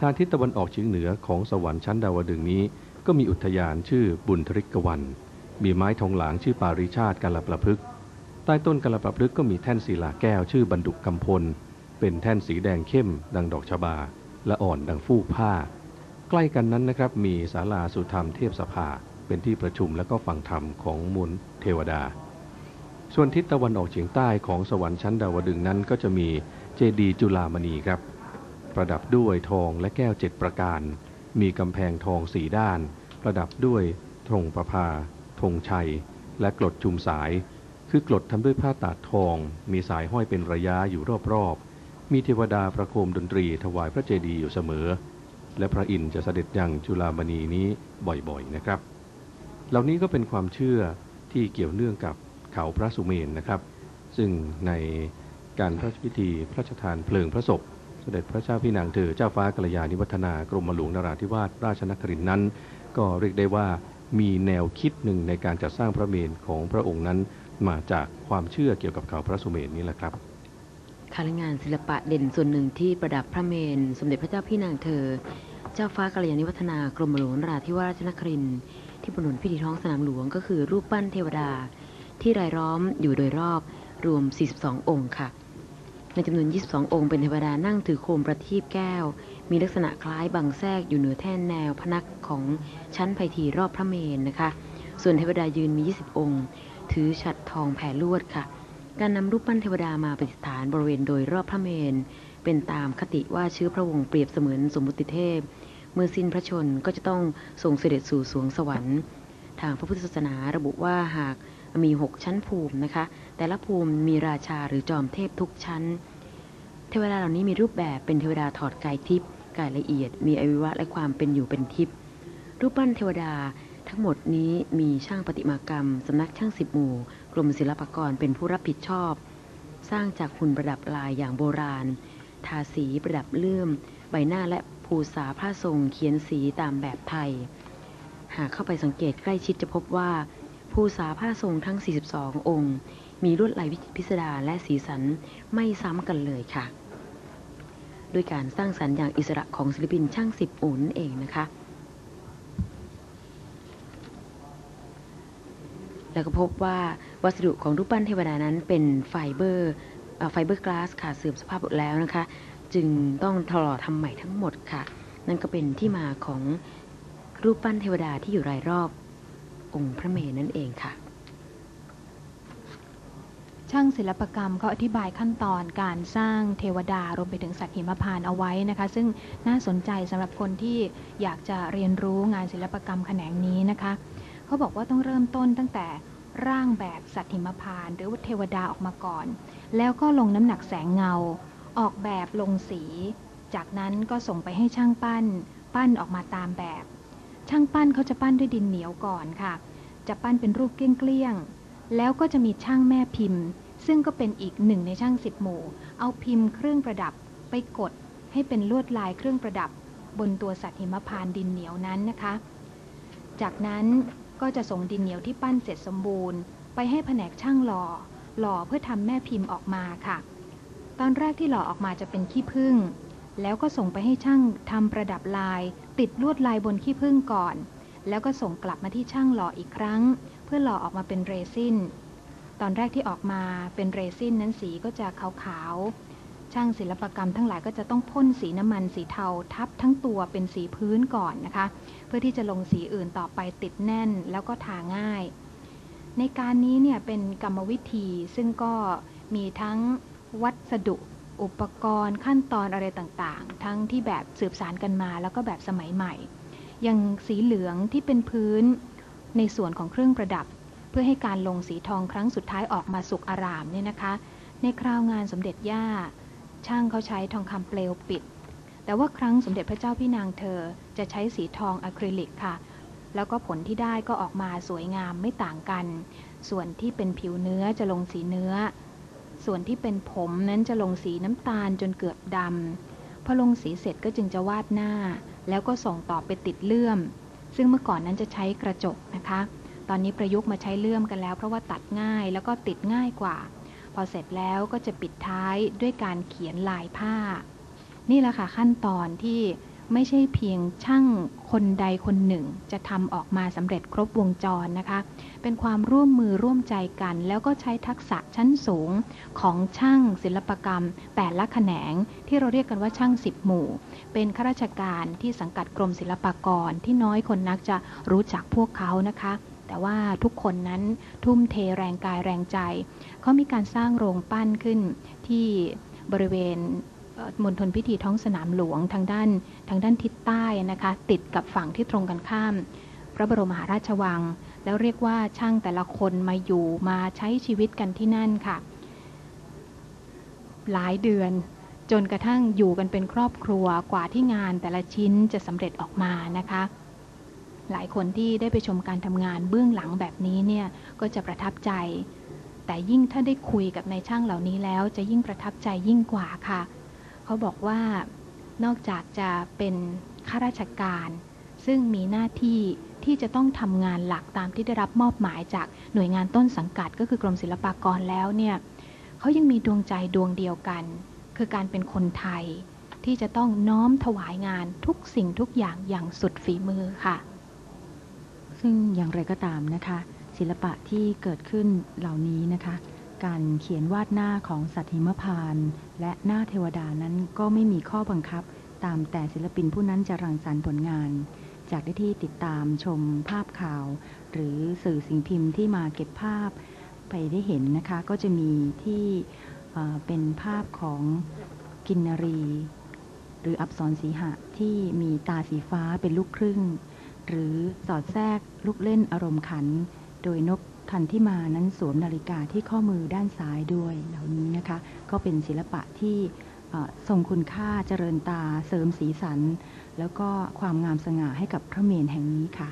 ทางทิศตะวันออกเฉียงเหนือของสวรรค์ชั้นดาวดึงนี้ ก็มีอุทยานชื่อบุญทริกวัน มีไม้ทองหลางชื่อปาริชาติกาลประพฤกษ์ใต้ต้นกาลประพฤกษ์ก็มีแท่นศิลาแก้วชื่อบรรดุกกำพล เป็นแท่นสีแดงเข้ม ดังดอกชบา และอ่อนดังฟูกผ้า ใกล้กันนั้นนะครับมีศาลาสุธรรมเทพสภา เป็นที่ประชุมและก็ฟังธรรมของมูลเทวดา ส่วนทิศตะวันออกเฉียงใต้ของสวรรค์ชั้นดาวดึงนั้นก็จะมีเจดีย์จุฬามณีครับ ประดับด้วยทองและแก้วเจ็ดประการ มีกำแพงทองสีด้าน ประดับด้วยธงประภาธงชัย และกรดชุมสาย คือกรดทำด้วยผ้าตาดทอง มีสายห้อยเป็นระยะอยู่รอบๆ มีเทวดาประโคมดนตรีถวายพระเจดีย์อยู่เสมอ และพระอินทร์จะเสด็จยังจุฬามณีนี้บ่อยๆนะครับ เหล่านี้ก็เป็นความเชื่อที่เกี่ยวเนื่องกับเขาพระสุเมนนะครับ ซึ่งในการพระราชพิธีพระราชทานเพลิงพระศพ เสด็จพระเจ้าพี่นางเธอเจ้าฟ้ากัลยาณิวัฒนากรมหลวงนราธิวาสราชนครินนั้น ก็เรียกได้ว่ามีแนวคิดหนึ่งในการจัดสร้างพระเมรุของพระองค์นั้น มาจากความเชื่อเกี่ยวกับเขาพระสุเมนนี้แหละครับค่ะแลงานศิลปะเด่นส่วนหนึ่งที่ประดับพระเมรุสมเด็จพระเจ้าพี่นางเธอ เจ้าฟ้ากัลยาณิวัฒนากรมหลวงนราธิวาสราชนครินที่บนถนนพิธีท้องสนามหลวงก็คือรูปปั้นเทวดา ที่รายล้อมอยู่โดยรอบรวม 42 องค์ค่ะ ในจำนวน 22 องค์เป็นเทวดานั่งถือโคมประทีปแก้ว มีลักษณะคล้ายบังแทรกอยู่เหนือแท่นแนวพนักของชั้นไพทีรอบพระเมรุนะคะ ส่วนเทวดายืนมี 20 องค์ ถือฉัตรทองแผ่ลวดค่ะ การนำรูปปั้นเทวดามาประดิษฐานบริเวณโดยรอบพระเมรุเป็นตามคติว่าชื้อพระวงศ์เปรียบเสมือนสมมุติเทพ เมื่อสิ้นพระชนก็จะต้องส่งเสด็จสู่สวงสวรรค์ ทางพระพุทธศาสนาระบุว่าหาก มี6ชั้นภูมินะคะ แต่ละภูมิมีราชาหรือจอมเทพทุกชั้น เทวดาเหล่านี้มีรูปแบบเป็นเทวดาถอดกายทิพย์กายละเอียด มีอวิวะและความเป็นอยู่เป็นทิพย์รูปปั้นเทวดาทั้งหมดนี้มีช่างประติมากรรม สำนักช่างสิบหมู่ กรมศิลปากรเป็นผู้รับผิดชอบ สร้างจากหุ่นประดับลายอย่างโบราณ ทาสีประดับเลื่อม ใบหน้าและภูษาผ้าทรงเขียนสีตามแบบไทย หากเข้าไปสังเกตใกล้ชิดจะพบว่า ภูษาผ้าทรงทั้ง 42 องค์ มีลวดลายวิจิตรพิสดารและสีสันไม่ซ้ำกันเลยค่ะ ด้วยการสร้างสรรค์อย่างอิสระของศิลปินช่างสิบอุ่นเองนะคะ แล้วก็พบว่าวัสดุของรูปปั้นเทวดานั้นเป็นไฟเบอร์ไฟเบอร์กลาสค่ะเสื่อมสภาพหมดแล้วนะคะ จึงต้องทลอทำใหม่ทั้งหมดค่ะ นั่นก็เป็นที่มาของรูปปั้นเทวดาที่อยู่รายรอบ องค์พระเมรุนั่นเองค่ะ ช่างศิลปกรรมเขาอธิบายขั้นตอนการสร้างเทวดารวมไปถึงสัตว์หิมพานต์เอาไว้นะคะ ซึ่งน่าสนใจสำหรับคนที่อยากจะเรียนรู้งานศิลปกรรมแขนงนี้นะคะเขาบอกว่าต้องเริ่มต้นตั้งแต่ร่างแบบสัตว์หิมพานต์หรือว่าเทวดาออกมาก่อน แล้วก็ลงน้ำหนักแสงเงา ออกแบบลงสี จากนั้นก็ส่งไปให้ช่างปั้น ปั้นออกมาตามแบบ ช่างปั้นเขาจะปั้นด้วยดินเหนียวก่อนค่ะ จะปั้นเป็นรูปเกลี้ยงๆแล้วก็จะมีช่างแม่พิมพ์ ซึ่งก็เป็นอีกหนึ่งในช่างสิบหมู่ เอาพิมพ์เครื่องประดับไปกดให้เป็นลวดลายเครื่องประดับบนตัวสัตว์หิมพานดินเหนียวนั้นนะคะ จากนั้นก็จะส่งดินเหนียวที่ปั้นเสร็จสมบูรณ์ ไปให้แผนกช่างหล่อ หล่อเพื่อทำแม่พิมพ์ออกมาค่ะ ตอนแรกที่หล่อออกมาจะเป็นขี้ผึ้ง แล้วก็ส่งไปให้ช่างทำประดับลาย ติดลวดลายบนขี้ผึ้งก่อน แล้วก็ส่งกลับมาที่ช่างหล่ออีกครั้ง เพื่อหล่อออกมาเป็นเรซินตอนแรกที่ออกมาเป็นเรซินนั้นสีก็จะขาวๆ ช่างศิลปกรรมทั้งหลายก็จะต้องพ่นสีน้ำมันสีเทาทับทั้งตัวเป็นสีพื้นก่อนนะคะ เพื่อที่จะลงสีอื่นต่อไปติดแน่นแล้วก็ทาง่าย ในการนี้เนี่ยเป็นกรรมวิธีซึ่งก็มีทั้งวัสดุ อุปกรณ์ขั้นตอนอะไรต่างๆ ทั้งที่แบบสืบสารกันมาแล้วก็แบบสมัยใหม่ อย่างสีเหลืองที่เป็นพื้นในส่วนของเครื่องประดับ เพื่อให้การลงสีทองครั้งสุดท้ายออกมาสุกอารามเนี่ยนะคะ ในคราวงานสมเด็จย่า ช่างเขาใช้ทองคำเปลวปิด แต่ว่าครั้งสมเด็จพระเจ้าพี่นางเธอจะใช้สีทองอะคริลิกค่ะ แล้วก็ผลที่ได้ก็ออกมาสวยงามไม่ต่างกัน ส่วนที่เป็นผิวเนื้อจะลงสีเนื้อ ส่วนที่เป็นผมนั้นจะลงสีน้ำตาลจนเกือบดำพอลงสีเสร็จก็จึงจะวาดหน้า แล้วก็ส่งต่อไปติดเลื่อม ซึ่งเมื่อก่อนนั้นจะใช้กระจกนะคะ ตอนนี้ประยุกต์มาใช้เลื่อมกันแล้ว เพราะว่าตัดง่ายแล้วก็ติดง่ายกว่า พอเสร็จแล้วก็จะปิดท้ายด้วยการเขียนลายผ้า นี่แหละค่ะขั้นตอนที่ ไม่ใช่เพียงช่างคนใดคนหนึ่ง จะทำออกมาสำเร็จครบวงจรนะคะ เป็นความร่วมมือร่วมใจกัน แล้วก็ใช้ทักษะชั้นสูงของช่างศิลปกรรม แต่ละแขนงที่เราเรียกกันว่าช่างสิบหมู่ เป็นข้าราชการที่สังกัดกรมศิลปากรที่น้อยคนนักจะรู้จักพวกเขานะคะแต่ว่าทุกคนนั้นทุ่มเทแรงกายแรงใจ เขามีการสร้างโรงปั้นขึ้นที่บริเวณ มณฑลพิธีท้องสนามหลวงทางด้านทางด้านทิศใต้นะคะ ติดกับฝั่งที่ตรงกันข้าม พระบรมมหาราชวัง แล้วเรียกว่าช่างแต่ละคนมาอยู่มาใช้ชีวิตกันที่นั่นค่ะ หลายเดือนจนกระทั่งอยู่กันเป็นครอบครัวกว่าที่งานแต่ละชิ้นจะสำเร็จออกมานะคะ หลายคนที่ได้ไปชมการทำงานเบื้องหลังแบบนี้เนี่ยก็จะประทับใจ แต่ยิ่งถ้าได้คุยกับนายช่างเหล่านี้แล้วจะยิ่งประทับใจยิ่งกว่าค่ะ เขาบอกว่านอกจากจะเป็นข้าราชการ ซึ่งมีหน้าที่ที่จะต้องทำงานหลักตามที่ได้รับมอบหมายจากหน่วยงานต้นสังกัดก็คือกรมศิลปากรแล้วเนี่ยเขายังมีดวงใจดวงเดียวกัน คือการเป็นคนไทย ที่จะต้องน้อมถวายงานทุกสิ่งทุกอย่างอย่างสุดฝีมือค่ะ ซึ่งอย่างไรก็ตามนะคะ ศิลปะที่เกิดขึ้นเหล่านี้นะคะ การเขียนวาดหน้าของสัตว์หิมพานต์และหน้าเทวดานั้นก็ไม่มีข้อบังคับ ตามแต่ศิลปินผู้นั้นจะรังสรรค์ผลงาน จากได้ที่ติดตามชมภาพข่าว หรือสื่อสิ่งพิมพ์ที่มาเก็บภาพไปได้เห็นนะคะก็จะมีที่เป็นภาพของกินนรี หรืออับสรสีหะที่มีตาสีฟ้าเป็นลูกครึ่ง หรือสอดแทรกลูกเล่นอารมณ์ขัน โดยนก ทันที่มานั้นสวมนาฬิกาที่ข้อมือด้านซ้ายด้วยเหล่านี้นะคะ ก็เป็นศิลปะที่ทรงคุณค่าเจริญตาเสริมสีสัน แล้วก็ความงามสง่าให้กับพระเมรุแห่งนี้ค่ะ